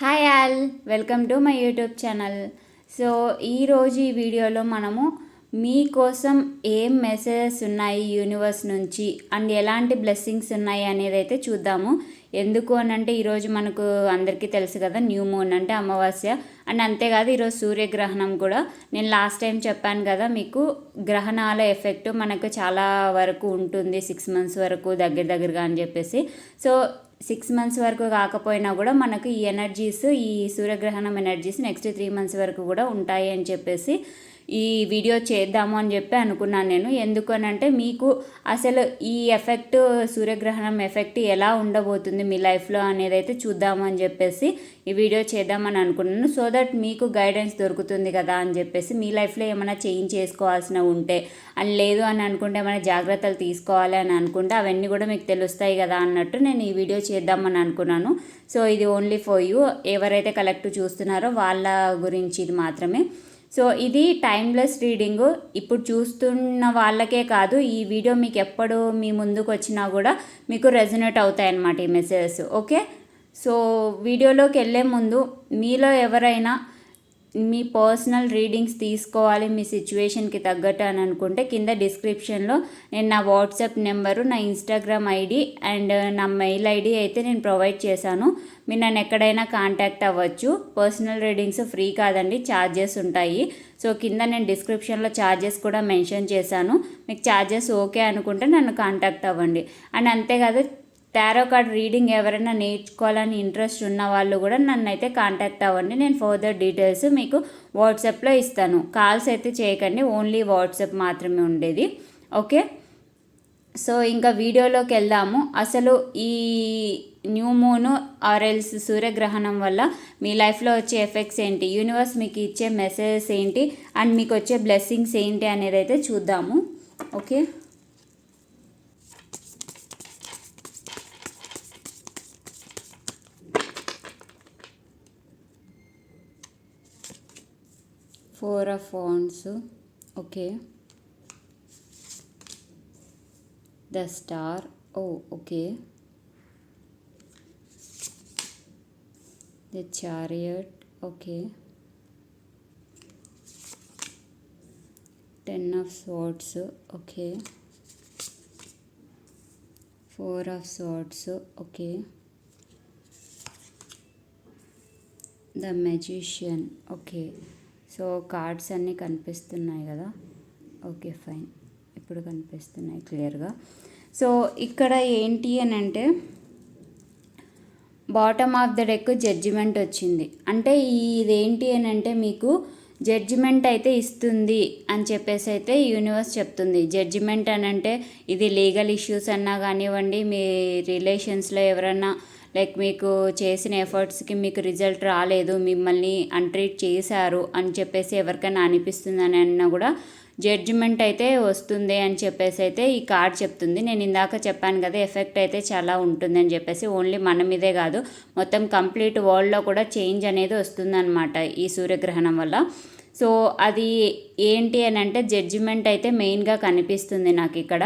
Hi all welcome to my YouTube channel so ఈరోజు ఈ వీడియోలో మనము మీకోసం ఏం మెసేజెస్ ఉన్నాయి యూనివర్స్ నుంచి అండ్ ఎలాంటి బ్లెస్సింగ్స్ ఉన్నాయి అనేది అయితే చూద్దాము ఎందుకు అని అంటే ఈరోజు మనకు అందరికీ తెలుసు కదా న్యూ మూన్ అంటే అమావాస్య అండ్ అంతేకాదు ఈరోజు సూర్యగ్రహణం కూడా నేను లాస్ట్ టైం చెప్పాను కదా మీకు గ్రహణాల ఎఫెక్ట్ మనకు చాలా వరకు ఉంటుంది సిక్స్ మంత్స్ వరకు దగ్గర దగ్గరగా అని చెప్పేసి సో సిక్స్ మంత్స్ వరకు కాకపోయినా కూడా మనకు ఈ ఎనర్జీస్ ఈ సూర్యగ్రహణం ఎనర్జీస్ నెక్స్ట్ త్రీ మంత్స్ వరకు కూడా ఉంటాయి అని చెప్పేసి ఈ వీడియో చేద్దాము అని చెప్పి అనుకున్నాను నేను ఎందుకనంటే మీకు అసలు ఈ ఎఫెక్ట్ సూర్యగ్రహణం ఎఫెక్ట్ ఎలా ఉండబోతుంది మీ లైఫ్లో అనేది అయితే చూద్దాము అని చెప్పేసి ఈ వీడియో చేద్దామని అనుకున్నాను సో దట్ మీకు గైడెన్స్ దొరుకుతుంది కదా అని చెప్పేసి మీ లైఫ్లో ఏమైనా చేంజ్ చేసుకోవాల్సిన ఉంటే అని లేదు అని అనుకుంటే ఏమైనా జాగ్రత్తలు తీసుకోవాలి అని అనుకుంటే అవన్నీ కూడా మీకు తెలుస్తాయి కదా అన్నట్టు నేను ఈ వీడియో చేద్దామని అనుకున్నాను సో ఇది ఓన్లీ ఫర్ యూ ఎవరైతే కలెక్ట్ చూస్తున్నారో వాళ్ళ గురించి ఇది మాత్రమే సో ఇది టైమ్లెస్ రీడింగ్ ఇప్పుడు చూస్తున్న వాళ్ళకే కాదు ఈ వీడియో మీకు ఎప్పుడు మీ ముందుకు వచ్చినా కూడా మీకు రెజనేట్ అవుతాయన్నమాట ఈ మెసేజెస్ ఓకే సో వీడియోలోకి వెళ్ళే ముందు మీలో ఎవరైనా మీ పర్సనల్ రీడింగ్స్ తీసుకోవాలి మీ సిచ్యువేషన్కి తగ్గట్టు అని అనుకుంటే కింద డిస్క్రిప్షన్లో నేను నా వాట్సాప్ నెంబరు నా ఇన్స్టాగ్రామ్ ఐడి అండ్ నా మెయిల్ ఐడి అయితే నేను ప్రొవైడ్ చేశాను మీరు నన్ను ఎక్కడైనా కాంటాక్ట్ అవ్వచ్చు పర్సనల్ రీడింగ్స్ ఫ్రీ కాదండి ఛార్జెస్ ఉంటాయి సో కింద నేను డిస్క్రిప్షన్లో ఛార్జెస్ కూడా మెన్షన్ చేశాను మీకు ఛార్జెస్ ఓకే అనుకుంటే నన్ను కాంటాక్ట్ అవ్వండి అండ్ అంతేకాదు టారో కార్డ్ రీడింగ్ ఎవరైనా నేర్చుకోవాలని ఇంట్రెస్ట్ ఉన్న వాళ్ళు కూడా నన్ను అయితే కాంటాక్ట్ అవ్వండి నేను ఫర్దర్ డీటెయిల్స్ మీకు వాట్సాప్లో ఇస్తాను కాల్స్ అయితే చేయకండి ఓన్లీ వాట్సాప్ మాత్రమే ఉండేది ఓకే సో ఇంకా వీడియోలోకి వెళ్దాము అసలు ఈ న్యూ మూను ఆర్ఎల్స్ సూర్యగ్రహణం వల్ల మీ లైఫ్లో వచ్చే ఎఫెక్ట్స్ ఏంటి యూనివర్స్ మీకు ఇచ్చే మెసేజెస్ ఏంటి అండ్ మీకు వచ్చే బ్లెస్సింగ్స్ ఏంటి అనేది అయితే చూద్దాము okay four of wands okay the star oh okay the chariot okay ten of swords okay four of swords okay the magician okay so cards అన్నీ కనిపిస్తున్నాయి కదా ఓకే ఫైన్ ఇప్పుడు కనిపిస్తున్నాయి క్లియర్గా సో ఇక్కడ ఏంటి అని అంటే bottom of the deck judgement వచ్చింది అంటే ఇదేంటి అని అంటే మీకు జడ్జిమెంట్ అయితే ఇస్తుంది అని చెప్పేసి అయితే యూనివర్స్ చెప్తుంది జడ్జిమెంట్ అని అంటే ఇది లీగల్ ఇష్యూస్ అన్నా కానివ్వండి మీ రిలేషన్స్లో ఎవరన్నా లైక్ మీకు చేసిన ఎఫర్ట్స్కి మీకు రిజల్ట్ రాలేదు మిమ్మల్ని అన్ట్రీట్ చేశారు అని చెప్పేసి ఎవరికైనా అనిపిస్తుందని అన్నా కూడా జడ్జిమెంట్ అయితే వస్తుంది అని చెప్పేసి అయితే ఈ కార్డ్ చెప్తుంది నేను ఇందాక చెప్పాను కదా ఎఫెక్ట్ అయితే చాలా ఉంటుంది అని చెప్పేసి ఓన్లీ మన మీదే కాదు మొత్తం కంప్లీట్ వరల్డ్లో కూడా చేంజ్ అనేది వస్తుందన్నమాట ఈ సూర్యగ్రహణం వల్ల సో అది ఏంటి అని అంటే జడ్జిమెంట్ అయితే మెయిన్గా కనిపిస్తుంది నాకు ఇక్కడ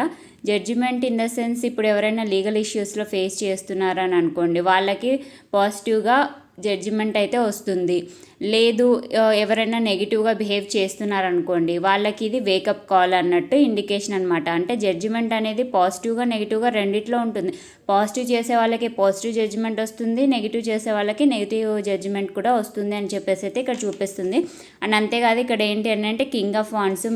జడ్జిమెంట్ ఇన్ ద సెన్స్ ఇప్పుడు ఎవరైనా లీగల్ ఇష్యూస్లో ఫేస్ చేస్తున్నారని అనుకోండి వాళ్ళకి పాజిటివ్గా జడ్జిమెంట్ అయితే వస్తుంది లేదు ఎవరైనా నెగిటివ్గా బిహేవ్ చేస్తున్నారనుకోండి వాళ్ళకి ఇది వేకప్ కాల్ అన్నట్టు ఇండికేషన్ అనమాట అంటే జడ్జిమెంట్ అనేది పాజిటివ్గా నెగిటివ్గా రెండిట్లో ఉంటుంది పాజిటివ్ చేసే వాళ్ళకి పాజిటివ్ జడ్జిమెంట్ వస్తుంది నెగిటివ్ చేసే వాళ్ళకి నెగిటివ్ జడ్జిమెంట్ కూడా వస్తుంది అని చెప్పేసి అయితే ఇక్కడ చూపిస్తుంది అండ్ అంతేకాదు ఇక్కడ ఏంటి అని అంటే కింగ్ ఆఫ్ వాన్స్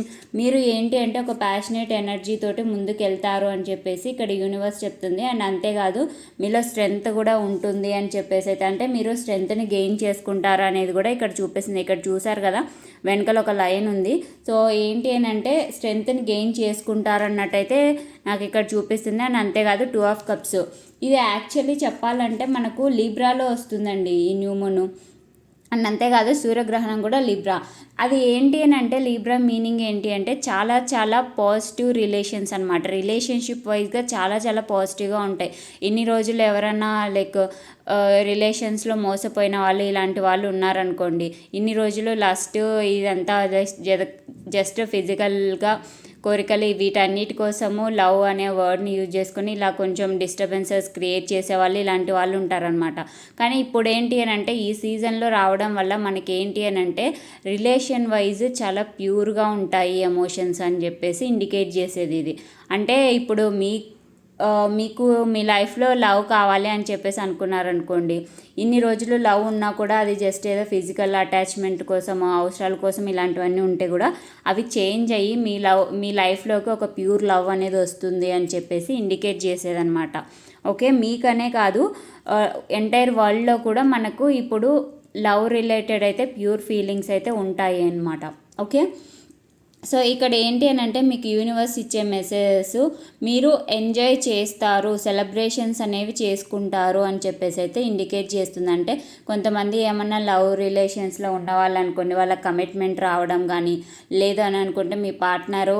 మీరు ఏంటి అంటే ఒక ప్యాషనేట్ ఎనర్జీ తోటి ముందుకు వెళ్తారు అని చెప్పేసి ఇక్కడ యూనివర్స్ చెప్తుంది అండ్ అంతేకాదు మీలో స్ట్రెంగ్త్ కూడా ఉంటుంది అని చెప్పేసి అయితే అంటే మీరు స్ట్రెంత్ని గెయిన్ చేసుకుంటారా అనేది కూడా ఇక్కడ చూపిస్తుంది ఇక్కడ చూసారు కదా వెనకల ఒక లైన్ ఉంది సో ఏంటి అని అంటే స్ట్రెంత్ని గెయిన్ చేసుకుంటారు అన్నట్టయితే నాకు ఇక్కడ చూపిస్తుంది అండ్ అంతేకాదు టూ ఆఫ్ కప్స్ ఇది యాక్చువల్లీ చెప్పాలంటే మనకు లీబ్రాలో వస్తుందండి ఈ న్యూమోను అండ్ అంతేకాదు సూర్యగ్రహణం కూడా లిబ్రా అది ఏంటి అని అంటే లిబ్రా మీనింగ్ ఏంటి అంటే చాలా చాలా పాజిటివ్ రిలేషన్స్ అనమాట రిలేషన్షిప్ వైజ్గా చాలా చాలా పాజిటివ్గా ఉంటాయి ఇన్ని రోజులు ఎవరన్నా లైక్ రిలేషన్స్లో మోసపోయిన వాళ్ళు ఇలాంటి వాళ్ళు ఉన్నారనుకోండి ఇన్ని రోజులు లాస్ట్ ఇదంతా జస్ట్ ఫిజికల్గా కోరికలు వీటన్నిటి కోసము లవ్ అనే వర్డ్ని యూజ్ చేసుకుని ఇలా కొంచెం డిస్టర్బెన్సెస్ క్రియేట్ చేసేవాళ్ళు ఇలాంటి వాళ్ళు ఉంటారనమాట కానీ ఇప్పుడు ఏంటి అని అంటే ఈ సీజన్లో రావడం వల్ల మనకి ఏంటి అని అంటే రిలేషన్ వైజ్ చాలా ప్యూర్గా ఉంటాయి ఎమోషన్స్ అని చెప్పేసి ఇండికేట్ చేసేది ఇది అంటే ఇప్పుడు మీ మీకు మీ లైఫ్లో లవ్ కావాలి అని చెప్పేసి అనుకున్నారనుకోండి ఇన్ని రోజులు లవ్ ఉన్నా కూడా అది జస్ట్ ఏదో ఫిజికల్ అటాచ్మెంట్ కోసం అవసరాల కోసం ఇలాంటివన్నీ ఉంటే కూడా అవి చేంజ్ అయ్యి మీ లవ్ మీ లైఫ్లోకి ఒక ప్యూర్ లవ్ అనేది వస్తుంది అని చెప్పేసి ఇండికేట్ చేసేదనమాట ఓకే మీకనే కాదు ఎంటైర్ వరల్డ్లో కూడా మనకు ఇప్పుడు లవ్ రిలేటెడ్ అయితే ప్యూర్ ఫీలింగ్స్ అయితే ఉంటాయి అన్నమాట ఓకే సో ఇక్కడ ఏంటి అని అంటే మీకు యూనివర్స్ ఇచ్చే మెసేజెస్ మీరు ఎంజాయ్ చేస్తారు సెలబ్రేషన్స్ అనేవి చేసుకుంటారు అని చెప్పేసి అయితే ఇండికేట్ చేస్తుంది అంటే కొంతమంది ఏమన్నా లవ్ రిలేషన్స్లో ఉండవాలనుకోండి అనుకోండి వాళ్ళ కమిట్మెంట్ రావడం కానీ లేదు అని అనుకుంటే మీ పార్ట్నరు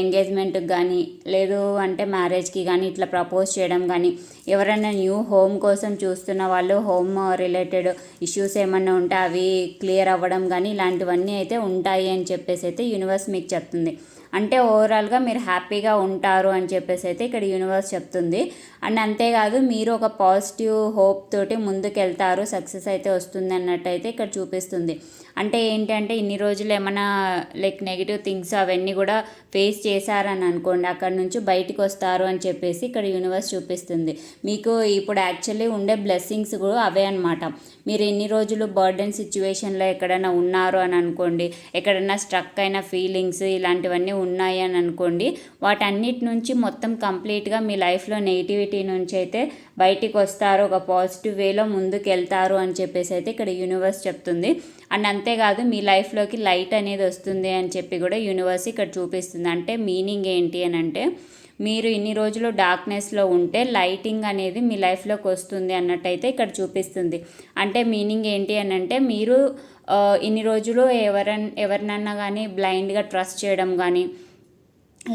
ఎంగేజ్మెంట్కి కానీ లేదు అంటే మ్యారేజ్కి కానీ ఇట్లా ప్రపోజ్ చేయడం కానీ ఎవరైనా న్యూ హోమ్ కోసం చూస్తున్న వాళ్ళు హోమ్ రిలేటెడ్ ఇష్యూస్ ఏమన్నా ఉంటే అవి క్లియర్ అవ్వడం కానీ ఇలాంటివన్నీ అయితే ఉంటాయి అని చెప్పేసి అయితే యూనివర్స్ మీకు చెప్తుంది అంటే ఓవరాల్గా మీరు హ్యాపీగా ఉంటారు అని చెప్పేసి అయితే ఇక్కడ యూనివర్స్ చెప్తుంది అండ్ అంతేకాదు మీరు ఒక పాజిటివ్ హోప్ తోటి ముందుకెళ్తారు సక్సెస్ అయితే వస్తుంది అన్నట్టయితే ఇక్కడ చూపిస్తుంది అంటే ఏంటంటే ఇన్ని రోజులు ఏమైనా లైక్ నెగిటివ్ థింగ్స్ అవన్నీ కూడా ఫేస్ చేశారని అనుకోండి అక్కడ నుంచి బయటకు వస్తారు అని చెప్పేసి ఇక్కడ యూనివర్స్ చూపిస్తుంది మీకు ఇప్పుడు యాక్చువల్లీ ఉండే బ్లెస్సింగ్స్ కూడా అవే అనమాట మీరు ఎన్ని రోజులు బర్డెన్ సిచ్యువేషన్లో ఎక్కడైనా ఉన్నారు అని అనుకోండి ఎక్కడైనా స్ట్రక్ అయిన ఫీలింగ్స్ ఇలాంటివన్నీ ఉన్నాయి అని అనుకోండి వాటన్నిటి నుంచి మొత్తం కంప్లీట్గా మీ లైఫ్లో నెగిటివిటీ నుంచి అయితే బయటికి వస్తారు ఒక పాజిటివ్ వేలో ముందుకు వెళ్తారు అని చెప్పేసి అయితే ఇక్కడ యూనివర్స్ చెప్తుంది అండ్ అంతేకాదు మీ లైఫ్లోకి లైట్ అనేది వస్తుంది అని చెప్పి కూడా యూనివర్స్ ఇక్కడ చూపిస్తుంది అంటే మీనింగ్ ఏంటి అని అంటే మీరు ఇన్ని రోజులు డార్క్నెస్లో ఉంటే లైటింగ్ అనేది మీ లైఫ్లోకి వస్తుంది అన్నట్టయితే ఇక్కడ చూపిస్తుంది అంటే మీనింగ్ ఏంటి అని అంటే మీరు ఇన్ని రోజులు ఎవరన్ ఎవరినన్నా కానీ బ్లైండ్గా ట్రస్ట్ చేయడం కానీ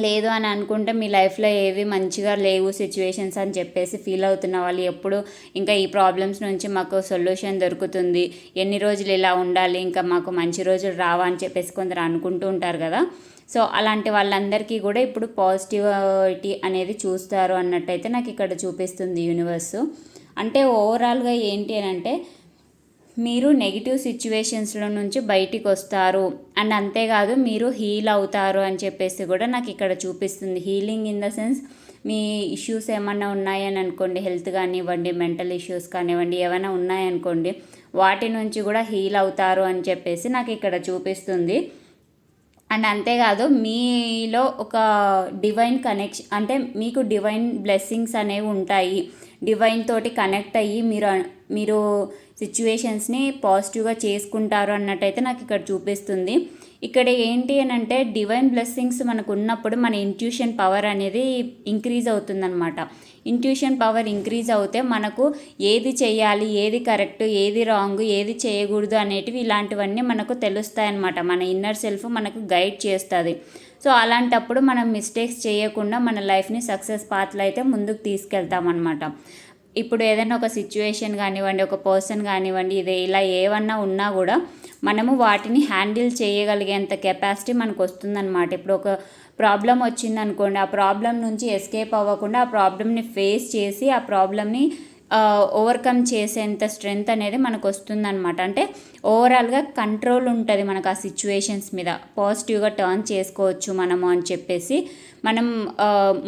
లేదు అని అనుకుంటే మీ లైఫ్లో ఏవి మంచిగా లేవు సిచ్యువేషన్స్ అని చెప్పేసి ఫీల్ అవుతున్న వాళ్ళు ఎప్పుడు ఇంకా ఈ ప్రాబ్లమ్స్ నుంచి మాకు సొల్యూషన్ దొరుకుతుంది ఎన్ని రోజులు ఇలా ఉండాలి ఇంకా మాకు మంచి రోజులు రావా అని చెప్పేసి కొందరు అనుకుంటూ ఉంటారు కదా సో అలాంటి వాళ్ళందరికీ కూడా ఇప్పుడు పాజిటివిటీ అనేది చూస్తారు అన్నట్టయితే నాకు ఇక్కడ చూపిస్తుంది యూనివర్సు అంటే ఓవరాల్గా ఏంటి అని అంటే మీరు నెగిటివ్ సిచ్యువేషన్స్లో నుంచి బయటికి వస్తారు అండ్ అంతేకాదు మీరు హీల్ అవుతారు అని చెప్పేసి కూడా నాకు ఇక్కడ చూపిస్తుంది హీలింగ్ ఇన్ ద సెన్స్ మీ ఇష్యూస్ ఏమైనా ఉన్నాయని అనుకోండి హెల్త్ కానివ్వండి మెంటల్ ఇష్యూస్ కానివ్వండి ఏమైనా ఉన్నాయనుకోండి వాటి నుంచి కూడా హీల్ అవుతారు అని చెప్పేసి నాకు ఇక్కడ చూపిస్తుంది అండ్ అంతేకాదు మీలో ఒక డివైన్ కనెక్షన్ అంటే మీకు డివైన్ బ్లెస్సింగ్స్ అనేవి ఉంటాయి డివైన్ తోటి కనెక్ట్ అయ్యి మీరు మీరు సిచ్యువేషన్స్ని పాజిటివ్గా చేసుకుంటారు అన్నట్టయితే నాకు ఇక్కడ చూపిస్తుంది ఇక్కడ ఏంటి అని అంటే డివైన్ బ్లెస్సింగ్స్ మనకు ఉన్నప్పుడు మన ఇంట్యూషన్ పవర్ అనేది ఇంక్రీజ్ అవుతుందన్నమాట ఇంట్యూషన్ పవర్ ఇంక్రీజ్ అవుతే మనకు ఏది చేయాలి ఏది కరెక్ట్ ఏది రాంగ్ ఏది చేయకూడదు అనేటివి ఇలాంటివన్నీ మనకు తెలుస్తాయన్నమాట మన ఇన్నర్ సెల్ఫ్ మనకు గైడ్ చేస్తుంది సో అలాంటప్పుడు మనం మిస్టేక్స్ చేయకుండా మన లైఫ్ని సక్సెస్ పాత్లో అయితే ముందుకు తీసుకెళ్తామన్నమాట ఇప్పుడు ఏదైనా ఒక సిచ్యువేషన్ కానివ్వండి ఒక పర్సన్ కానివ్వండి ఇది ఇలా ఏమన్నా ఉన్నా కూడా మనము వాటిని హ్యాండిల్ చేయగలిగేంత కెపాసిటీ మనకు వస్తుందన్నమాట ఇప్పుడు ఒక ప్రాబ్లం వచ్చిందనుకోండి ఆ ప్రాబ్లం నుంచి ఎస్కేప్ అవ్వకుండా ఆ ప్రాబ్లమ్ని ఫేస్ చేసి ఆ ప్రాబ్లమ్ని ఓవర్కమ్ చేసేంత స్ట్రెంగ్త్ అనేది మనకు వస్తుందన్నమాట అంటే ఓవరాల్గా కంట్రోల్ ఉంటుంది మనకు ఆ సిచ్యువేషన్స్ మీద పాజిటివ్గా టర్న్ చేసుకోవచ్చు మనము అని చెప్పేసి మనం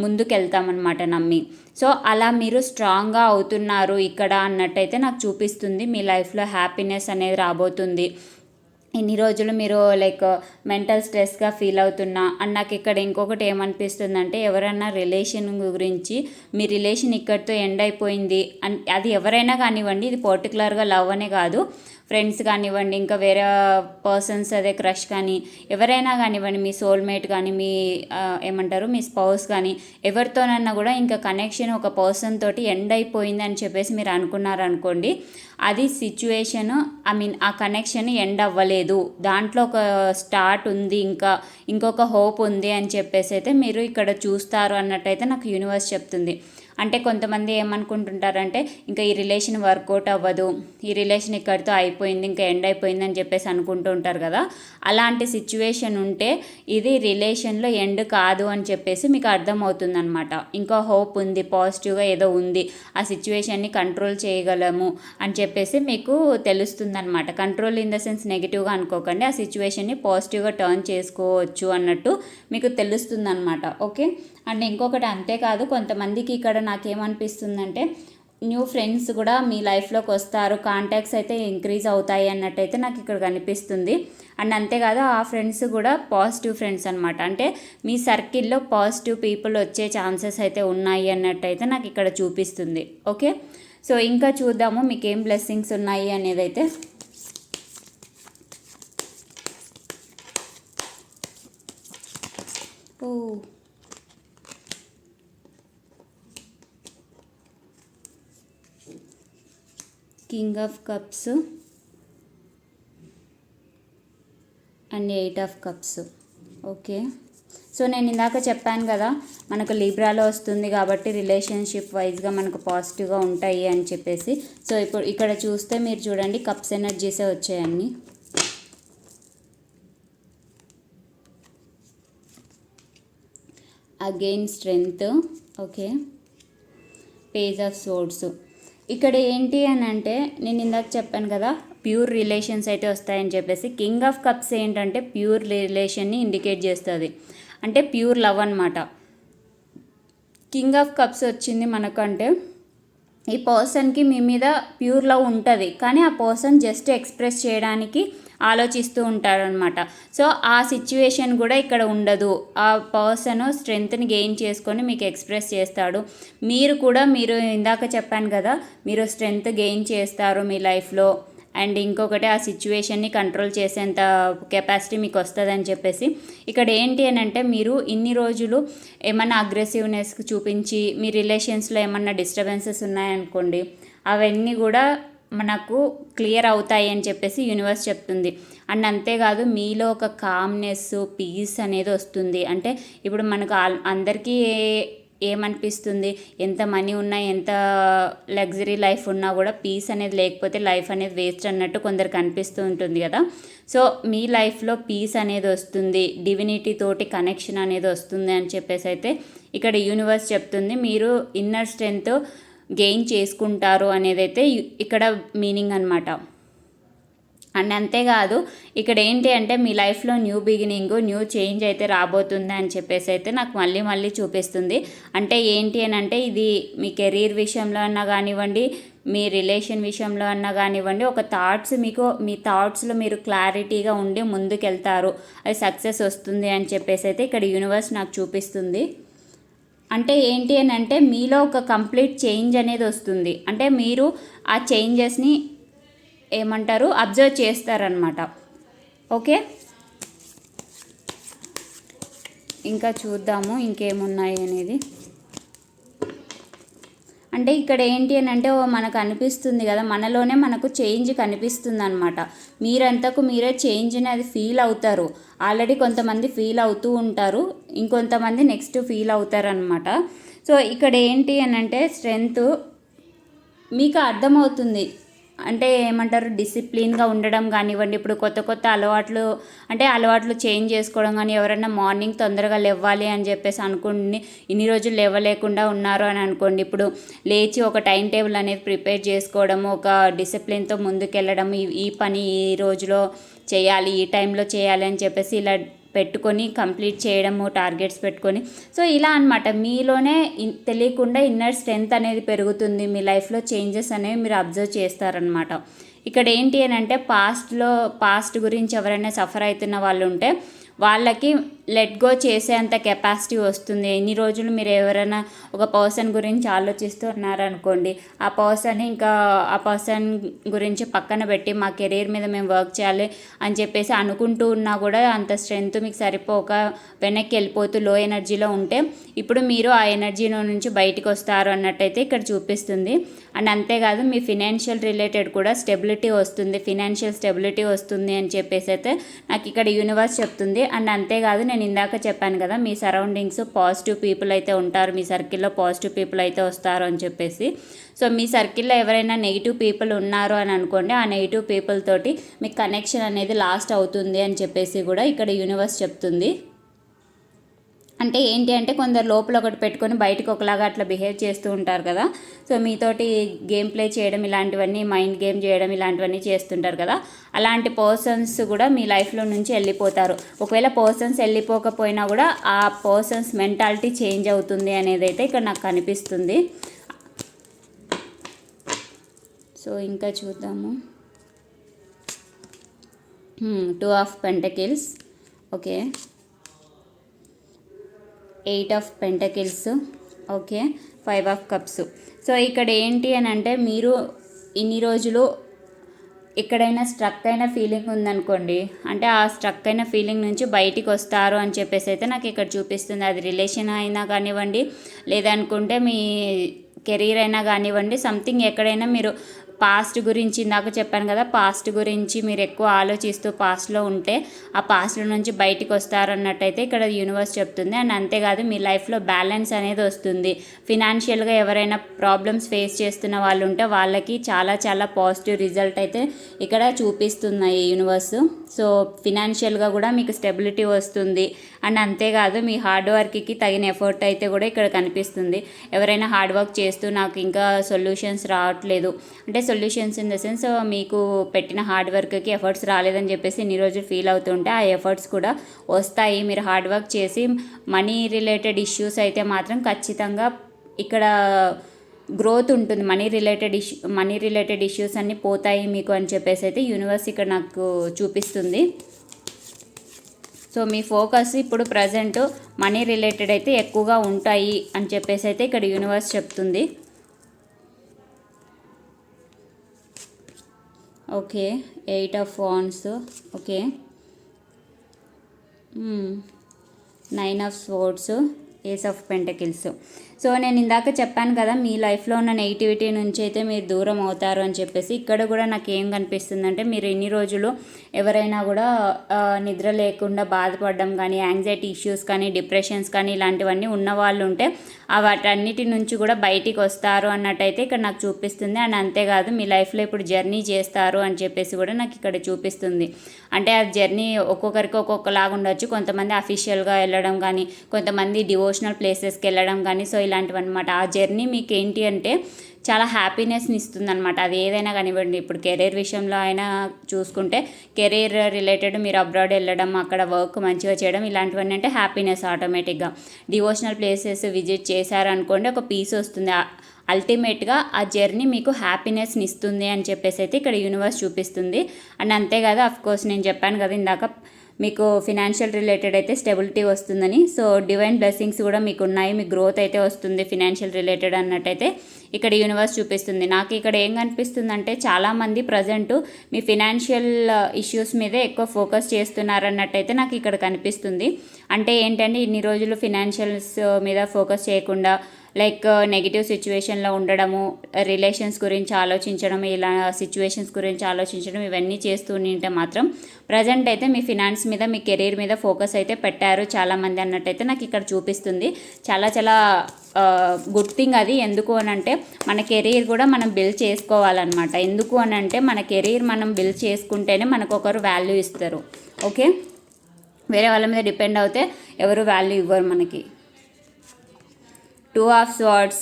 ముందుకెళ్తామన్నమాట నమ్మి సో అలా మీరు స్ట్రాంగ్గా అవుతున్నారు ఇక్కడ అన్నట్టయితే నాకు చూపిస్తుంది మీ లైఫ్లో హ్యాపీనెస్ అనేది రాబోతుంది ఇన్ని రోజులు మీరు లైక్ మెంటల్ స్ట్రెస్గా ఫీల్ అవుతున్నా అండ్ నాకు ఇక్కడ ఇంకొకటి ఏమనిపిస్తుందంటే ఎవరైనా రిలేషన్ గురించి మీ రిలేషన్ ఇక్కడితో ఎండ్ అయిపోయింది అది ఎవరైనా కానివ్వండి ఇది పర్టికులర్గా లవ్ అనే కాదు ఫ్రెండ్స్ కానివ్వండి ఇంకా వేరే పర్సన్స్ అదే క్రష్ కానీ ఎవరైనా కానివ్వండి మీ సోల్మేట్ కానీ మీ ఏమంటారు మీ స్పౌస్ కానీ ఎవరితోనన్నా కూడా ఇంకా కనెక్షన్ ఒక పర్సన్ తోటి ఎండ్ అయిపోయింది అని చెప్పేసి మీరు అనుకున్నారనుకోండి అది సిచ్యువేషను ఐ మీన్ ఆ కనెక్షన్ ఎండ్ అవ్వలేదు దాంట్లో ఒక స్టార్ట్ ఉంది ఇంకా ఇంకొక హోప్ ఉంది అని చెప్పేసి అయితే మీరు ఇక్కడ చూస్తారు అన్నట్టయితే నాకు యూనివర్స్ చెప్తుంది అంటే కొంతమంది ఏమనుకుంటుంటారంటే ఇంకా ఈ రిలేషన్ వర్కౌట్ అవ్వదు ఈ రిలేషన్ ఇక్కడితో అయిపోయింది ఇంకా ఎండ్ అయిపోయింది అని చెప్పేసి అనుకుంటూ ఉంటారు కదా అలాంటి సిచ్యువేషన్ ఉంటే ఇది రిలేషన్లో ఎండ్ కాదు అని చెప్పేసి మీకు అర్థమవుతుంది అనమాట ఇంకా హోప్ ఉంది పాజిటివ్గా ఏదో ఉంది ఆ సిచ్యువేషన్ని కంట్రోల్ చేయగలము అని చెప్పేసి మీకు తెలుస్తుందన్నమాట కంట్రోల్ ఇన్ ద సెన్స్ నెగిటివ్గా అనుకోకండి ఆ సిచ్యువేషన్ని పాజిటివ్గా టర్న్ చేసుకోవచ్చు అన్నట్టు మీకు తెలుస్తుందన్నమాట ఓకే అండ్ ఇంకొకటి అంతేకాదు కొంతమందికి ఇక్కడ నాకేమనిపిస్తుందంటే న్యూ ఫ్రెండ్స్ కూడా మీ లైఫ్లోకి వస్తారు కాంటాక్ట్స్ అయితే ఇంక్రీజ్ అవుతాయి అన్నట్టయితే నాకు ఇక్కడ కనిపిస్తుంది అండ్ అంతేకాదు ఆ ఫ్రెండ్స్ కూడా పాజిటివ్ ఫ్రెండ్స్ అనమాట అంటే మీ సర్కిల్లో పాజిటివ్ పీపుల్ వచ్చే ఛాన్సెస్ అయితే ఉన్నాయి అన్నట్టయితే నాకు ఇక్కడ చూపిస్తుంది ఓకే సో ఇంకా చూద్దాము మీకు ఏం బ్లెస్సింగ్స్ ఉన్నాయి అనేది అయితే ఓ king of cups and eight of cups okay so నేను ఇందాక చెప్పాను కదా మనకు లీబ్రాలో వస్తుంది కాబట్టి రిలేషన్షిప్ వైజ్గా మనకు పాజిటివ్గా ఉంటాయి అని చెప్పేసి సో ఇప్పుడు ఇక్కడ చూస్తే మీరు చూడండి కప్స్ ఎనర్జీసే వచ్చాయన్ని again strength okay page of swords ఇక్కడ ఏంటి అని అంటే నేను ఇందాక చెప్పాను కదా ప్యూర్ రిలేషన్స్ అయితే వస్తాయని చెప్పేసి కింగ్ ఆఫ్ కప్స్ ఏంటంటే ప్యూర్ రిలేషన్ని ఇండికేట్ చేస్తుంది అంటే ప్యూర్ లవ్ అనమాట కింగ్ ఆఫ్ కప్స్ వచ్చింది మనకంటే ఈ పర్సన్కి మీ మీద ప్యూర్ లవ్ ఉంటుంది కానీ ఆ పర్సన్ జస్ట్ ఎక్స్ప్రెస్ చేయడానికి ఆలోచిస్తూ ఉంటారనమాట సో ఆ సిచ్యువేషన్ కూడా ఇక్కడ ఉండదు ఆ పర్సన్ స్ట్రెంగ్త్ని గెయిన్ చేసుకొని మీకు ఎక్స్ప్రెస్ చేస్తాడు మీరు కూడా మీరు ఇందాక చెప్పాను కదా మీరు స్ట్రెంగ్త్ గెయిన్ చేస్తారు మీ లైఫ్లో అండ్ ఇంకొకటి ఆ సిచ్యువేషన్ని కంట్రోల్ చేసేంత కెపాసిటీ మీకు వస్తుందని చెప్పేసి ఇక్కడ ఏంటి అని అంటే మీరు ఇన్ని రోజులు ఏమన్నా అగ్రెసివ్నెస్ చూపించి మీ రిలేషన్స్లో ఏమన్నా డిస్టర్బెన్సెస్ ఉన్నాయనుకోండి అవన్నీ కూడా మనకు క్లియర్ అవుతాయి అని చెప్పేసి యూనివర్స్ చెప్తుంది అండ్ అంతేకాదు మీలో ఒక కామ్నెస్ పీస్ అనేది వస్తుంది అంటే ఇప్పుడు మనకు అందరికీ ఏమనిపిస్తుంది ఎంత మనీ ఉన్నా ఎంత లగ్జరీ లైఫ్ ఉన్నా కూడా పీస్ అనేది లేకపోతే లైఫ్ అనేది వేస్ట్ అన్నట్టు కొందరికి అనిపిస్తూ ఉంటుంది కదా సో మీ లైఫ్లో పీస్ అనేది వస్తుంది డివినిటీ తోటి కనెక్షన్ అనేది వస్తుంది అని చెప్పేసి అయితే ఇక్కడ యూనివర్స్ చెప్తుంది మీరు ఇన్నర్ స్ట్రెంగ్త్ గెయిన్ చేసుకుంటారు అనేదైతే ఇక్కడ మీనింగ్ అనమాట అండ్ అంతేకాదు ఇక్కడ ఏంటి అంటే మీ లైఫ్లో న్యూ బిగినింగ్ న్యూ చేంజ్ అయితే రాబోతుంది అని చెప్పేసి అయితే నాకు మళ్ళీ మళ్ళీ చూపిస్తుంది అంటే ఏంటి అని అంటే ఇది మీ కెరీర్ విషయంలో అన్నా కానివ్వండి మీ రిలేషన్ విషయంలో అన్నా కానివ్వండి ఒక థాట్స్ మీకు మీ థాట్స్లో మీరు క్లారిటీగా ఉండి ముందుకెళ్తారు అది సక్సెస్ వస్తుంది అని చెప్పేసి అయితే ఇక్కడ యూనివర్స్ నాకు చూపిస్తుంది అంటే ఏంటి అని అంటే మీలో ఒక కంప్లీట్ చేంజ్ అనేది వస్తుంది అంటే మీరు ఆ చేంజెస్ని ఏమంటారు అబ్జర్వ్ చేస్తారనమాట ఓకే ఇంకా చూద్దాము ఇంకేమున్నాయి అనేది అంటే ఇక్కడ ఏంటి అని అంటే మనకు అనిపిస్తుంది కదా మనలోనే మనకు చేంజ్ కనిపిస్తుంది అనమాట మీరంతకు మీరే చేంజ్ని అది ఫీల్ అవుతారు ఆల్రెడీ కొంతమంది ఫీల్ అవుతూ ఉంటారు ఇంకొంతమంది నెక్స్ట్ ఫీల్ అవుతారనమాట సో ఇక్కడ ఏంటి అని అంటే స్ట్రెంగ్త్ మీకు అర్థమవుతుంది అంటే ఏమంటారు డిసిప్లిన్గా ఉండడం కానివ్వండి ఇప్పుడు కొత్త కొత్త అలవాట్లు అంటే అలవాట్లు చేంజ్ చేసుకోవడం కానీ ఎవరైనా మార్నింగ్ తొందరగా లేవాలి అని చెప్పేసి అనుకుని ఇన్ని రోజులు లేవలేకుండా ఉన్నారు అని అనుకోండి ఇప్పుడు లేచి ఒక టైం టేబుల్ అనేది ప్రిపేర్ చేసుకోవడం ఒక డిసిప్లిన్తో ముందుకెళ్ళడం ఈ పని ఈ రోజులో చేయాలి ఈ టైంలో చేయాలి అని చెప్పేసి ఇలా పెట్టుకొని కంప్లీట్ చేయడము టార్గెట్స్ పెట్టుకొని సో ఇలా అనమాట మీలోనే తెలియకుండా ఇన్నర్ స్ట్రెంత్ అనేది పెరుగుతుంది మీ లైఫ్లో చేంజెస్ అనేవి మీరు అబ్జర్వ్ చేస్తారనమాట ఇక్కడ ఏంటి అని అంటే పాస్ట్లో పాస్ట్ గురించి ఎవరైనా సఫర్ అవుతున్న వాళ్ళు ఉంటే వాళ్ళకి లెట్ గో చేసేంత కెపాసిటీ వస్తుంది ఎన్ని రోజులు మీరు ఎవరైనా ఒక పర్సన్ గురించి ఆలోచిస్తూ ఉన్నారనుకోండి ఆ పర్సన్ ఇంకా ఆ పర్సన్ గురించి పక్కన పెట్టి మా కెరీర్ మీద మేము వర్క్ చేయాలి అని చెప్పేసి అనుకుంటూ ఉన్నా కూడా అంత స్ట్రెంగ్త్ మీకు సరిపోక వెనక్కి వెళ్ళిపోతూ లో ఎనర్జీలో ఉంటే ఇప్పుడు మీరు ఆ ఎనర్జీలో నుంచి బయటకు వస్తారు అన్నట్టయితే ఇక్కడ చూపిస్తుంది అండ్ అంతేకాదు మీ ఫినాన్షియల్ రిలేటెడ్ కూడా స్టెబిలిటీ వస్తుంది ఫినాన్షియల్ స్టెబిలిటీ వస్తుంది అని చెప్పేసి అయితే నాకు ఇక్కడ యూనివర్స్ చెప్తుంది అండ్ అంతేకాదు నేను నేను ఇందాక చెప్పాను కదా మీ సరౌండింగ్స్ పాజిటివ్ పీపుల్ అయితే ఉంటారు మీ సర్కిల్లో పాజిటివ్ పీపుల్ అయితే వస్తారు అని చెప్పేసి సో మీ సర్కిల్లో ఎవరైనా నెగిటివ్ పీపుల్ ఉన్నారు అని అనుకోండి ఆ నెగిటివ్ పీపుల్ తోటి మీ కనెక్షన్ అనేది లాస్ట్ అవుతుంది అని చెప్పేసి కూడా ఇక్కడ యూనివర్స్ చెప్తుంది అంటే ఏంటి అంటే కొందరు లోపల ఒకటి పెట్టుకొని బయటకు ఒకలాగా అట్లా బిహేవ్ చేస్తూ ఉంటారు కదా సో మీతోటి గేమ్ ప్లే చేయడం ఇలాంటివన్నీ మైండ్ గేమ్ చేయడం ఇలాంటివన్నీ చేస్తుంటారు కదా అలాంటి పర్సన్స్ కూడా మీ లైఫ్లో నుంచి వెళ్ళిపోతారు ఒకవేళ పర్సన్స్ వెళ్ళిపోకపోయినా కూడా ఆ పర్సన్స్ మెంటాలిటీ చేంజ్ అవుతుంది అనేది అయితే ఇక్కడ నాకు కనిపిస్తుంది సో ఇంకా చూద్దాము two of pentacles okay eight of pentacles okay five of cups so ఇక్కడ ఏంటి అని అంటే మీరు ఇన్ని రోజులు ఎక్కడైనా స్ట్రక్ అయిన ఫీలింగ్ ఉందనుకోండి అంటే ఆ స్ట్రక్ అయిన ఫీలింగ్ నుంచి బయటికి వస్తారు అని చెప్పేసి అయితే నాకు ఇక్కడ చూపిస్తుంది అది రిలేషన్ అయినా కానివ్వండి లేదనుకుంటే మీ కెరీర్ అయినా కానివ్వండి సంథింగ్ ఎక్కడైనా మీరు పాస్ట్ గురించి ఇందాక చెప్పాను కదా పాస్ట్ గురించి మీరు ఎక్కువ ఆలోచిస్తూ పాస్ట్లో ఉంటే ఆ పాస్ట్లో నుంచి బయటకు వస్తారన్నట్టయితే ఇక్కడ యూనివర్స్ చెప్తుంది అండ్ అంతేకాదు మీ లైఫ్లో బ్యాలెన్స్ అనేది వస్తుంది ఫినాన్షియల్గా ఎవరైనా ప్రాబ్లమ్స్ ఫేస్ చేస్తున్న వాళ్ళు ఉంటే వాళ్ళకి చాలా చాలా పాజిటివ్ రిజల్ట్ అయితే ఇక్కడ చూపిస్తున్నాయి యూనివర్స్ సో ఫినాన్షియల్గా కూడా మీకు స్టెబిలిటీ వస్తుంది అండ్ అంతేకాదు మీ హార్డ్ వర్క్కి తగిన ఎఫర్ట్ అయితే కూడా ఇక్కడ కనిపిస్తుంది ఎవరైనా హార్డ్ వర్క్ చేస్తూ నాకు ఇంకా సొల్యూషన్స్ రావట్లేదు అంటే సొల్యూషన్స్ ఇన్ ద సెన్స్ మీకు పెట్టిన హార్డ్ వర్క్కి ఎఫర్ట్స్ రాలేదని చెప్పేసి ఇన్ని రోజులు ఫీల్ అవుతుంటే ఆ ఎఫర్ట్స్ కూడా వస్తాయి మీరు హార్డ్ వర్క్ చేసి మనీ రిలేటెడ్ ఇష్యూస్ అయితే మాత్రం ఖచ్చితంగా ఇక్కడ గ్రోత్ ఉంటుంది money related issue money related issues అన్నీ పోతాయి మీకు అని చెప్పేసి అయితే యూనివర్స్ ఇక్కడ నాకు చూపిస్తుంది సో మీ ఫోకస్ ఇప్పుడు ప్రజెంట్ మనీ రిలేటెడ్ అయితే ఎక్కువగా ఉంటాయి అని చెప్పేసి అయితే ఇక్కడ యూనివర్స్ చెప్తుంది Okay, 8 of Wands. Okay. 9 of Swords, Ace of Pentacles. So నేను ఇందాక చెప్పాను కదా మీ లైఫ్లో ఉన్న నెగిటివిటీ నుంచి అయితే మీరు దూరం అవుతారు అని చెప్పేసి ఇక్కడ కూడా నాకు ఏం కనిపిస్తుందంటే మీరు ఎన్ని రోజులు ఎవరైనా కూడా నిద్ర లేకుండా బాధపడడం కానీ యాంగ్జైటీ ఇష్యూస్ కానీ డిప్రెషన్స్ కానీ ఇలాంటివన్నీ ఉన్న వాళ్ళు ఉంటే వాటన్నిటి నుంచి కూడా బయటికి వస్తారు అన్నట్టయితే ఇక్కడ నాకు చూపిస్తుంది అండ్ అంతేకాదు మీ లైఫ్లో ఇప్పుడు జర్నీ చేస్తారు అని చెప్పేసి కూడా నాకు ఇక్కడ చూపిస్తుంది అంటే ఆ జర్నీ ఒక్కొక్కరికి ఒక్కొక్కలాగా ఉండొచ్చు కొంతమంది అఫీషియల్గా వెళ్ళడం కానీ కొంతమంది డివోషనల్ ప్లేసెస్కి వెళ్ళడం కానీ సో ఇలాంటివి అనమాట ఆ జర్నీ మీకు ఏంటి అంటే చాలా హ్యాపీనెస్ని ఇస్తుంది అనమాట అది ఏదైనా కానివ్వండి ఇప్పుడు కెరీర్ విషయంలో అయినా చూసుకుంటే కెరీర్ రిలేటెడ్ మీరు అబ్రాడ్ వెళ్ళడం అక్కడ వర్క్ మంచిగా చేయడం ఇలాంటివన్నీ అంటే హ్యాపీనెస్ ఆటోమేటిక్గా డివోషనల్ ప్లేసెస్ విజిట్ చేశారనుకోండి ఒక పీస్ వస్తుంది అల్టిమేట్గా ఆ జర్నీ మీకు హ్యాపీనెస్ని ఇస్తుంది అని చెప్పేసి అయితే ఇక్కడ యూనివర్స్ చూపిస్తుంది అండ్ అంతేకాదు అఫ్కోర్స్ నేను చెప్పాను కదా ఇందాక మీకు ఫినాన్షియల్ రిలేటెడ్ అయితే స్టెబిలిటీ వస్తుందని సో డివైన్ బ్లెస్సింగ్స్ కూడా మీకు ఉన్నాయి మీకు గ్రోత్ అయితే వస్తుంది ఫినాన్షియల్ రిలేటెడ్ అన్నట్టయితే ఇక్కడ యూనివర్స్ చూపిస్తుంది నాకు ఇక్కడ ఏం కనిపిస్తుంది అంటే చాలామంది ప్రజెంట్ మీ ఫినాన్షియల్ ఇష్యూస్ uh, మీదే ఎక్కువ ఫోకస్ చేస్తున్నారన్నట్టయితే నాకు ఇక్కడ కనిపిస్తుంది అంటే ఏంటంటే ఇన్ని రోజులు ఫినాన్షియల్స్ uh, మీద ఫోకస్ చేయకుండా లైక్ నెగిటివ్ సిచ్యువేషన్లో ఉండడము రిలేషన్స్ గురించి ఆలోచించడం ఇలా సిచ్యువేషన్స్ గురించి ఆలోచించడం ఇవన్నీ చేస్తూ ఉంటే మాత్రం ప్రజెంట్ అయితే మీ ఫినాన్స్ మీద మీ కెరీర్ మీద ఫోకస్ అయితే పెట్టారు చాలామంది అన్నట్టయితే నాకు ఇక్కడ చూపిస్తుంది చాలా చాలా గుడ్ థింగ్ అది ఎందుకు అని అంటే మన కెరీర్ కూడా మనం బిల్డ్ చేసుకోవాలన్నమాట ఎందుకు అని అంటే మన కెరీర్ మనం బిల్డ్ చేసుకుంటేనే మనకు ఒకరు వాల్యూ ఇస్తారు ఓకే వేరే వాళ్ళ మీద డిపెండ్ అవుతే ఎవరు వాల్యూ ఇవ్వరు మనకి two of swords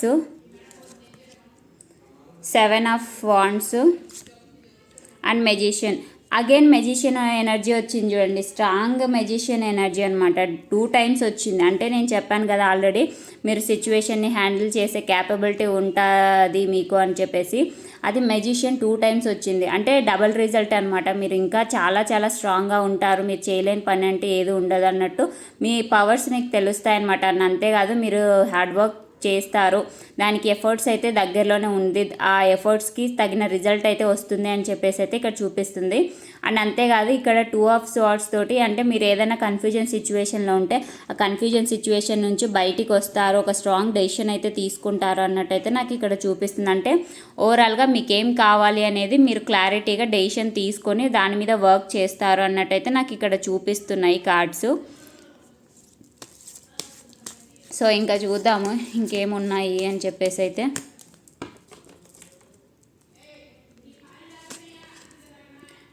seven of wands and magician again magician energy వచ్చింది చూడండి స్ట్రాంగ్ మెజిషియన్ ఎనర్జీ అనమాట టూ టైమ్స్ వచ్చింది అంటే నేను చెప్పాను కదా ఆల్రెడీ మీరు సిచ్యువేషన్ని హ్యాండిల్ చేసే క్యాపబిలిటీ ఉంటుంది మీకు అని చెప్పేసి అది మెజిషియన్ టూ టైమ్స్ వచ్చింది అంటే డబల్ రిజల్ట్ అనమాట మీరు ఇంకా చాలా చాలా స్ట్రాంగ్గా ఉంటారు మీరు చేయలేని పని అంటే ఏది ఉండదు అన్నట్టు మీ పవర్స్ మీకు తెలుస్తాయన్నమాట అంతేకాదు మీరు హార్డ్ వర్క్ చేస్తారు దానికి ఎఫర్ట్స్ అయితే దగ్గరలోనే ఉంది ఆ ఎఫర్ట్స్కి తగిన రిజల్ట్ అయితే వస్తుంది అని చెప్పేసి అయితే ఇక్కడ చూపిస్తుంది అండ్ అంతేకాదు ఇక్కడ టూ ఆఫ్ స్వార్డ్స్ తోటి అంటే మీరు ఏదైనా కన్ఫ్యూజన్ సిచ్యువేషన్లో ఉంటే ఆ కన్ఫ్యూజన్ సిచ్యువేషన్ నుంచి బయటికి వస్తారు ఒక స్ట్రాంగ్ డెసిషన్ అయితే తీసుకుంటారు అన్నట్టయితే నాకు ఇక్కడ చూపిస్తుంది అంటే ఓవరాల్గా మీకేం కావాలి అనేది మీరు క్లారిటీగా డెసిషన్ తీసుకొని దాని మీద వర్క్ చేస్తారు అన్నట్టయితే నాకు ఇక్కడ చూపిస్తున్నాయి కార్డ్స్ సో ఇంకా చూద్దాము ఇంకేమున్నాయి అని చెప్పేసి అయితే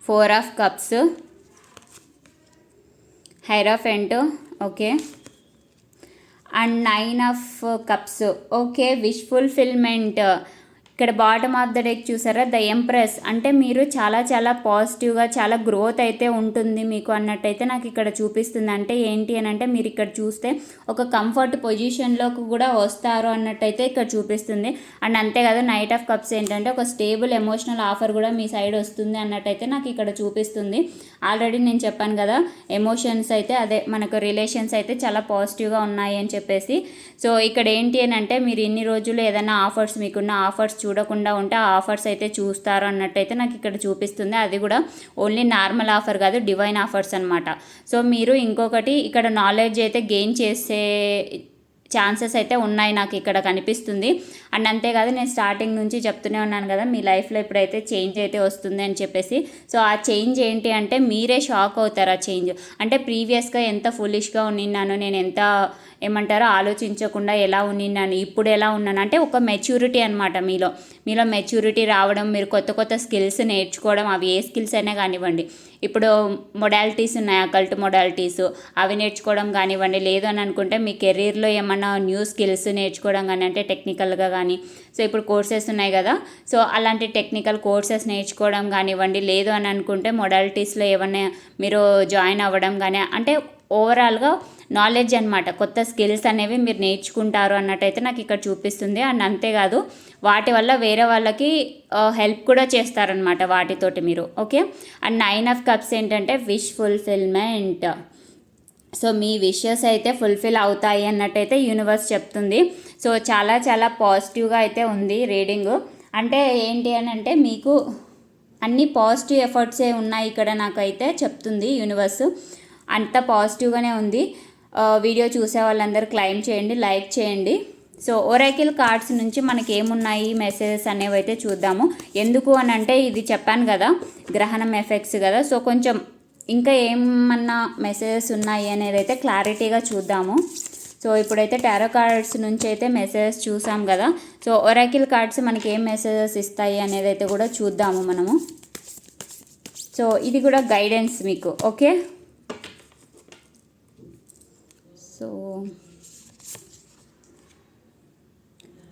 four of cups hierophant okay and nine of cups okay wish fulfilment ఇక్కడ బాటమ్ ఆఫ్ ద డెక్ చూసారా ద ఎంప్రెస్ అంటే మీరు చాలా చాలా పాజిటివ్గా చాలా గ్రోత్ అయితే ఉంటుంది మీకు అన్నట్టయితే నాకు ఇక్కడ చూపిస్తుంది అంటే ఏంటి అని అంటే మీరు ఇక్కడ చూస్తే ఒక కంఫర్ట్ పొజిషన్లోకి కూడా వస్తారు అన్నట్టయితే ఇక్కడ చూపిస్తుంది అండ్ అంతేకాదు నైట్ ఆఫ్ కప్స్ ఏంటంటే ఒక స్టేబుల్ ఎమోషనల్ ఆఫర్ కూడా మీ సైడ్ వస్తుంది అన్నట్టయితే నాకు ఇక్కడ చూపిస్తుంది ఆల్రెడీ నేను చెప్పాను కదా ఎమోషన్స్ అయితే అదే మనకు రిలేషన్స్ అయితే చాలా పాజిటివ్గా ఉన్నాయి అని చెప్పేసి సో ఇక్కడ ఏంటి అని అంటే మీరు ఇన్ని రోజులు ఏదైనా ఆఫర్స్ మీకున్న ఆఫర్స్ చూడకుండా ఉంటే ఆఫర్స్ అయితే చూస్తారు అన్నట్టయితే నాకు ఇక్కడ చూపిస్తుంది అది కూడా ఓన్లీ నార్మల్ ఆఫర్ కాదు డివైన్ ఆఫర్స్ అనమాట సో మీరు ఇంకొకటి ఇక్కడ నాలెడ్జ్ అయితే గెయిన్ చేసే ఛాన్సెస్ అయితే ఉన్నాయి నాకు ఇక్కడ కనిపిస్తుంది అండ్ అంతేకాదు నేను స్టార్టింగ్ నుంచి చెప్తూనే ఉన్నాను కదా మీ లైఫ్లో ఇప్పుడైతే చేంజ్ అయితే వస్తుంది అని చెప్పేసి సో ఆ చేంజ్ ఏంటి అంటే మీరే షాక్ అవుతారు ఆ చేంజ్ అంటే ప్రీవియస్గా ఎంత ఫులిష్గా ఉన్నాను నేను ఎంత ఏమంటారో ఆలోచించకుండా ఎలా ఉన్నాను ఇప్పుడు ఎలా ఉన్నాను అంటే ఒక మెచ్యూరిటీ అనమాట మీలో మీలో మెచ్యూరిటీ రావడం మీరు కొత్త కొత్త స్కిల్స్ నేర్చుకోవడం అవి ఏ స్కిల్స్ అయినా కానివ్వండి ఇప్పుడు మొడాలిటీస్ ఉన్నాయి అకల్ట్ మొడాలిటీస్ అవి నేర్చుకోవడం కానివ్వండి లేదు అని అనుకుంటే మీ కెరీర్లో ఏమన్నా న్యూ స్కిల్స్ నేర్చుకోవడం కానీ అంటే టెక్నికల్గా కానీ సో ఇప్పుడు కోర్సెస్ ఉన్నాయి కదా సో అలాంటి టెక్నికల్ కోర్సెస్ నేర్చుకోవడం కానివ్వండి లేదు అని అనుకుంటే మొడాలిటీస్లో ఏమన్నా మీరు జాయిన్ అవ్వడం కానీ అంటే ఓవరాల్గా నాలెడ్జ్ అనమాట కొత్త స్కిల్స్ అనేవి మీరు నేర్చుకుంటారు అన్నట్టయితే నాకు ఇక్కడ చూపిస్తుంది అండ్ అంతేకాదు వాటి వల్ల వేరే వాళ్ళకి హెల్ప్ కూడా చేస్తారనమాట వాటితోటి మీరు okay and nine of cups ఏంటంటే విష్ ఫుల్ఫిల్మెంట్ సో మీ విషెస్ అయితే ఫుల్ఫిల్ అవుతాయి అన్నట్టయితే యూనివర్స్ చెప్తుంది సో చాలా చాలా పాజిటివ్గా అయితే ఉంది రీడింగ్ అంటే ఏంటి అని అంటే మీకు అన్ని పాజిటివ్ ఎఫర్ట్సే ఉన్నాయి ఇక్కడ నాకైతే చెప్తుంది యూనివర్స్ అంత పాజిటివ్గానే ఉంది వీడియో చూసే వాళ్ళందరూ క్లైమ్ చేయండి లైక్ చేయండి సో ఒరాకిల్ కార్డ్స్ నుంచి మనకి ఏమున్నాయి మెసేజెస్ అనేవి అయితే చూద్దాము ఎందుకు అని అంటే ఇది చెప్పాను కదా గ్రహణం ఎఫెక్ట్స్ కదా సో కొంచెం ఇంకా ఏమన్నా మెసేజెస్ ఉన్నాయి అనేది అయితే క్లారిటీగా చూద్దాము సో ఇప్పుడైతే టారో కార్డ్స్ నుంచి అయితే మెసేజెస్ చూసాం కదా సో ఒరాకిల్ కార్డ్స్ మనకి ఏం మెసేజెస్ ఇస్తాయి అనేది అయితే కూడా చూద్దాము మనము సో ఇది కూడా గైడెన్స్ మీకు okay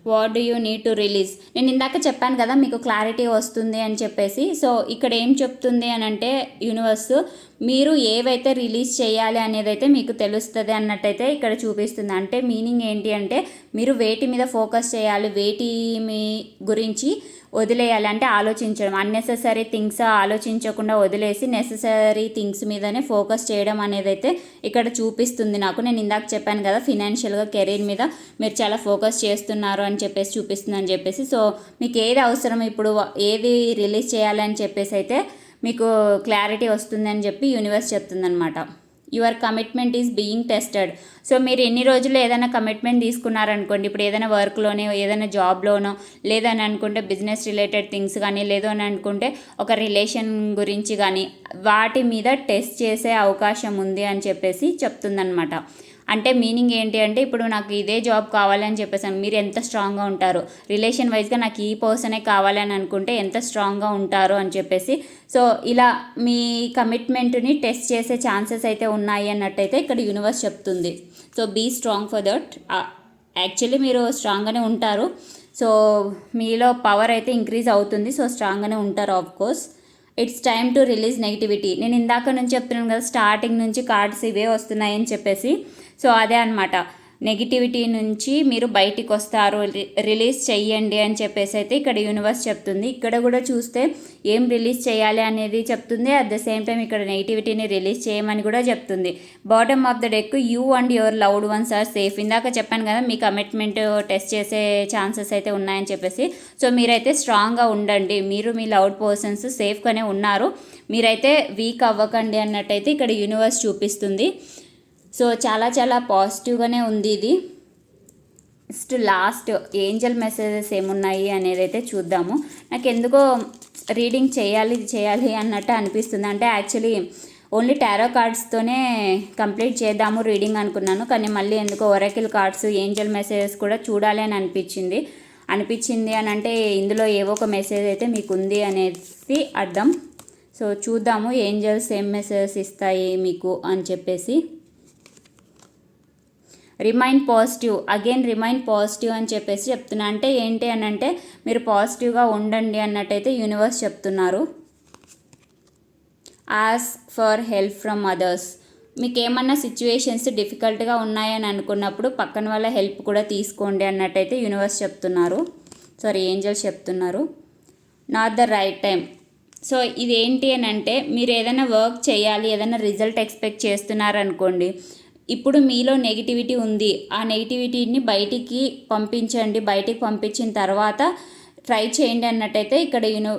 what do you need to release నేను ఇందాక చెప్పాను కదా మీకు క్లారిటీ వస్తుంది అని చెప్పేసి సో ఇక్కడ ఏం చెప్తుంది అని అంటే యూనివర్స్ మీరు ఏవైతే రిలీజ్ చేయాలి అనేది అయితే మీకు తెలుస్తుంది అన్నట్టయితే ఇక్కడ చూపిస్తుంది అంటే మీనింగ్ ఏంటి అంటే మీరు వేటి మీద ఫోకస్ చేయాలి వేటి మీ గురించి వదిలేయాలంటే ఆలోచించడం అన్నెసెసరీ థింగ్స్ ఆలోచించకుండా వదిలేసి నెససరీ థింగ్స్ మీదనే ఫోకస్ చేయడం అనేది అయితే ఇక్కడ చూపిస్తుంది నాకు నేను ఇందాక చెప్పాను కదా ఫినాన్షియల్గా కెరీర్ మీద మీరు చాలా ఫోకస్ చేస్తున్నారు అని చెప్పేసి చూపిస్తుంది అని చెప్పేసి సో మీకు ఏది అవసరం ఇప్పుడు ఏది రిలీజ్ చేయాలని చెప్పేసి అయితే మీకు క్లారిటీ వస్తుందని చెప్పి universe చెప్తుందనమాట your commitment is being tested so మీరు ఎన్ని రోజులు ఏదైనా కమిట్మెంట్ తీసుకున్నారనుకోండి ఇప్పుడు ఏదైనా వర్క్లోనే ఏదైనా జాబ్లోనో లేదని అనుకుంటే బిజినెస్ రిలేటెడ్ థింగ్స్ కానీ లేదో అని అనుకుంటే ఒక రిలేషన్ గురించి కానీ వాటి మీద టెస్ట్ చేసే అవకాశం ఉంది అని చెప్పేసి చెప్తుందనమాట అంటే మీనింగ్ ఏంటి అంటే ఇప్పుడు నాకు ఇదే జాబ్ కావాలని చెప్పేసాను మీరు ఎంత స్ట్రాంగ్గా ఉంటారు రిలేషన్ వైజ్గా నాకు ఈ పర్సనే కావాలని అనుకుంటే ఎంత స్ట్రాంగ్గా ఉంటారు అని చెప్పేసి సో ఇలా మీ కమిట్మెంట్ని టెస్ట్ చేసే ఛాన్సెస్ అయితే ఉన్నాయి అన్నట్టయితే ఇక్కడ యూనివర్స్ చెప్తుంది so be strong for that actually మీరు స్ట్రాంగ్గానే ఉంటారు సో మీలో పవర్ అయితే ఇంక్రీజ్ అవుతుంది సో స్ట్రాంగ్గానే ఉంటారు of course it's time to release negativity నేను ఇందాక నుంచి చెప్తున్నాను కదా స్టార్టింగ్ నుంచి కార్డ్స్ ఇవే వస్తున్నాయని చెప్పేసి సో అదే అనమాట నెగిటివిటీ నుంచి మీరు బయటికి వస్తారు రిలీజ్ చెయ్యండి అని చెప్పేసి అయితే ఇక్కడ యూనివర్స్ చెప్తుంది ఇక్కడ కూడా చూస్తే ఏం రిలీజ్ చేయాలి అనేది చెప్తుంది అట్ ద సేమ్ టైం ఇక్కడ నెగిటివిటీని రిలీజ్ చేయమని కూడా చెప్తుంది bottom of the deck you and your loved ones are safe ఇందాక చెప్పాను కదా మీ కమిట్మెంట్ టెస్ట్ చేసే ఛాన్సెస్ అయితే ఉన్నాయని చెప్పేసి సో మీరైతే స్ట్రాంగ్గా ఉండండి మీరు మీ లౌడ్ పర్సన్స్ సేఫ్గానే ఉన్నారు మీరైతే వీక్ అవ్వకండి అన్నట్టయితే ఇక్కడ యూనివర్స్ చూపిస్తుంది సో చాలా చాలా పాజిటివ్గానే ఉంది ఇది నెక్స్ట్ లాస్ట్ ఏంజల్ మెసేజెస్ ఏమున్నాయి అనేది అయితే చూద్దాము నాకు ఎందుకో రీడింగ్ చేయాలి చేయాలి అన్నట్టు అనిపిస్తుంది అంటే యాక్చువల్లీ ఓన్లీ టారో కార్డ్స్తోనే కంప్లీట్ చేద్దాము రీడింగ్ అనుకున్నాను కానీ మళ్ళీ ఎందుకో ఒరకిల్ కార్డ్స్ ఏంజల్ మెసేజెస్ కూడా చూడాలి అని అనిపించింది అనిపించింది అని అంటే ఇందులో ఏవో ఒక మెసేజ్ అయితే మీకు ఉంది అనేది అర్థం సో చూద్దాము ఏంజల్స్ ఏం మెసేజెస్ ఇస్తాయి మీకు అని చెప్పేసి remain positive again remain positive అని చెప్పేసి చెప్తున్నా అంటే ఏంటి అని అంటే మీరు పాజిటివ్గా ఉండండి అన్నట్టయితే యూనివర్స్ చెప్తున్నారు as for help from others మీకు ఏమన్నా సిచ్యువేషన్స్ డిఫికల్ట్గా ఉన్నాయని అనుకున్నప్పుడు పక్కన వాళ్ళ హెల్ప్ కూడా తీసుకోండి అన్నట్టయితే యూనివర్స్ చెప్తున్నారు సారీ ఏంజల్స్ చెప్తున్నారు not the right time so ఇది ఏంటి అని అంటే మీరు ఏదైనా వర్క్ చేయాలి ఏదైనా రిజల్ట్ ఎక్స్పెక్ట్ చేస్తున్నారనుకోండి ఇప్పుడు మీలో నెగిటివిటీ ఉంది ఆ నెగిటివిటీని బయటికి పంపించండి బయటికి పంపించిన తర్వాత ట్రై చేయండి అన్నట్టయితే ఇక్కడ యూనో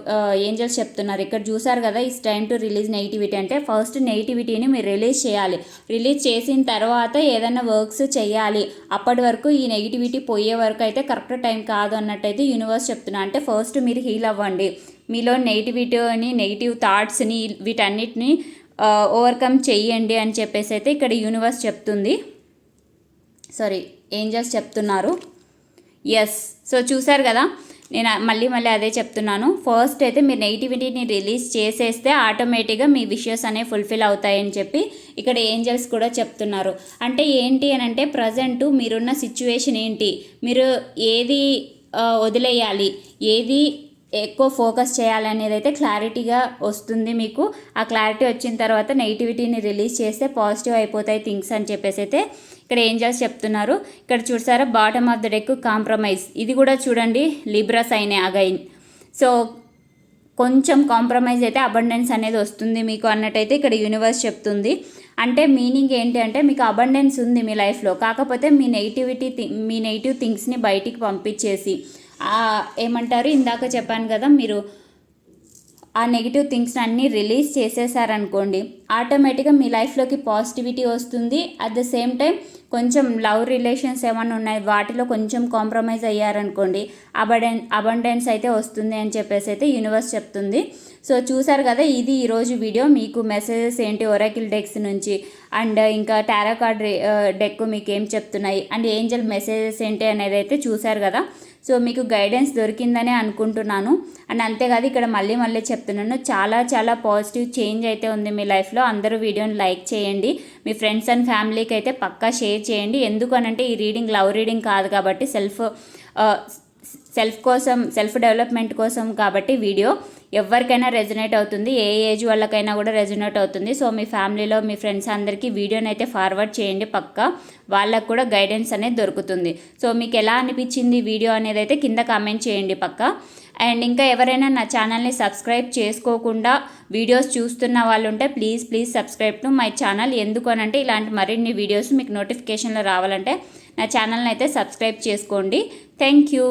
ఏంజల్స్ చెప్తున్నారు ఇక్కడ చూసారు కదా is time to release negativity అంటే ఫస్ట్ నెగిటివిటీని మీరు రిలీజ్ చేయాలి రిలీజ్ చేసిన తర్వాత ఏదైనా వర్క్స్ చేయాలి అప్పటి వరకు ఈ నెగిటివిటీ పోయే వరకు అయితే కరెక్ట్ టైం కాదు అన్నట్టయితే యూనివర్స్ చెప్తున్నా అంటే ఫస్ట్ మీరు హీల్ అవ్వండి మీలో నెగిటివిటీని నెగిటివ్ థాట్స్ని వీటన్నిటిని ఓవర్కమ్ చెయ్యండి అని చెప్పేసి అయితే ఇక్కడ యూనివర్స్ చెప్తుంది సారీ ఏంజల్స్ చెప్తున్నారు ఎస్ సో చూసారు కదా నేను మళ్ళీ మళ్ళీ అదే చెప్తున్నాను ఫస్ట్ అయితే మీరు నెగిటివిటీని రిలీజ్ చేసేస్తే ఆటోమేటిక్గా మీ విషయస్ అనేవి ఫుల్ఫిల్ అవుతాయని చెప్పి ఇక్కడ ఏంజల్స్ కూడా చెప్తున్నారు అంటే ఏంటి అని అంటే ప్రజెంటు మీరున్న సిచ్యువేషన్ ఏంటి మీరు ఏది వదిలేయాలి ఏది ఎక్కువ ఫోకస్ చేయాలనేది అయితే క్లారిటీగా వస్తుంది మీకు ఆ క్లారిటీ వచ్చిన తర్వాత నెగిటివిటీని రిలీజ్ చేస్తే పాజిటివ్ అయిపోతాయి థింగ్స్ అని చెప్పేసి అయితే ఇక్కడ ఏంజల్స్ చెప్తున్నారు ఇక్కడ చూసారా bottom of the deck compromise ఇది కూడా చూడండి లిబ్రా సైనే అగైన్ సో కొంచెం కాంప్రమైజ్ అయితే అబండెన్స్ అనేది వస్తుంది మీకు అన్నట్టయితే ఇక్కడ యూనివర్స్ చెప్తుంది అంటే మీనింగ్ ఏంటి అంటే మీకు అబండెన్స్ ఉంది మీ లైఫ్లో కాకపోతే మీ నెగిటివిటీ మీ నెగిటివ్ థింగ్స్ని బయటికి పంపించేసి ఏమంటారు ఇందాక చెప్పాను కదా మీరు ఆ నెగిటివ్ థింగ్స్ అన్నీ రిలీజ్ చేసేసారనుకోండి ఆటోమేటిక్గా మీ లైఫ్లోకి పాజిటివిటీ వస్తుంది అట్ ద సేమ్ టైం కొంచెం లవ్ రిలేషన్స్ ఏమైనా ఉన్నాయి వాటిలో కొంచెం కాంప్రమైజ్ అయ్యారనుకోండి అబడెన్ అబండెన్స్ అయితే వస్తుంది అని చెప్పేసి అయితే యూనివర్స్ చెప్తుంది సో చూసారు కదా ఇది ఈరోజు వీడియో మీకు మెసేజెస్ ఏంటి ఒరాకిల్ డెక్స్ నుంచి అండ్ ఇంకా టారాకార్డ్ డెక్ uh, మీకు ఏం చెప్తున్నాయి అండ్ ఏంజల్ మెసేజెస్ ఏంటి అనేది అయితే చూసారు కదా సో మీకు గైడెన్స్ దొరికిందనే అనుకుంటున్నాను అండ్ అంతేకాదు ఇక్కడ మళ్ళీ మళ్ళీ చెప్తున్నాను చాలా చాలా పాజిటివ్ చేంజ్ అయితే ఉంది మీ లైఫ్లో అందరూ వీడియోని లైక్ చేయండి మీ ఫ్రెండ్స్ అండ్ ఫ్యామిలీకి అయితే పక్కా షేర్ చేయండి ఎందుకు అనంటే ఈ రీడింగ్ లవ్ రీడింగ్ కాదు కాబట్టి సెల్ఫ్ సెల్ఫ్ uh, కోసం సెల్ఫ్ డెవలప్మెంట్ కోసం కాబట్టి వీడియో ఎవరికైనా రెజనేట్ అవుతుంది ఏ ఏజ్ వాళ్ళకైనా కూడా రెజనేట్ అవుతుంది సో మీ ఫ్యామిలీలో మీ ఫ్రెండ్స్ అందరికీ వీడియోని అయితే ఫార్వర్డ్ చేయండి పక్కా వాళ్ళకు కూడా గైడెన్స్ అనేది దొరుకుతుంది సో మీకు ఎలా అనిపించింది వీడియో అనేది అయితే కింద కామెంట్ చేయండి పక్కా అండ్ ఇంకా ఎవరైనా నా ఛానల్ని సబ్స్క్రైబ్ చేసుకోకుండా వీడియోస్ చూస్తున్న వాళ్ళు ఉంటే please please subscribe to my channel ఎందుకు అనంటే ఇలాంటి మరిన్ని వీడియోస్ మీకు నోటిఫికేషన్లో రావాలంటే నా ఛానల్ని అయితే సబ్స్క్రైబ్ చేసుకోండి థ్యాంక్ యూ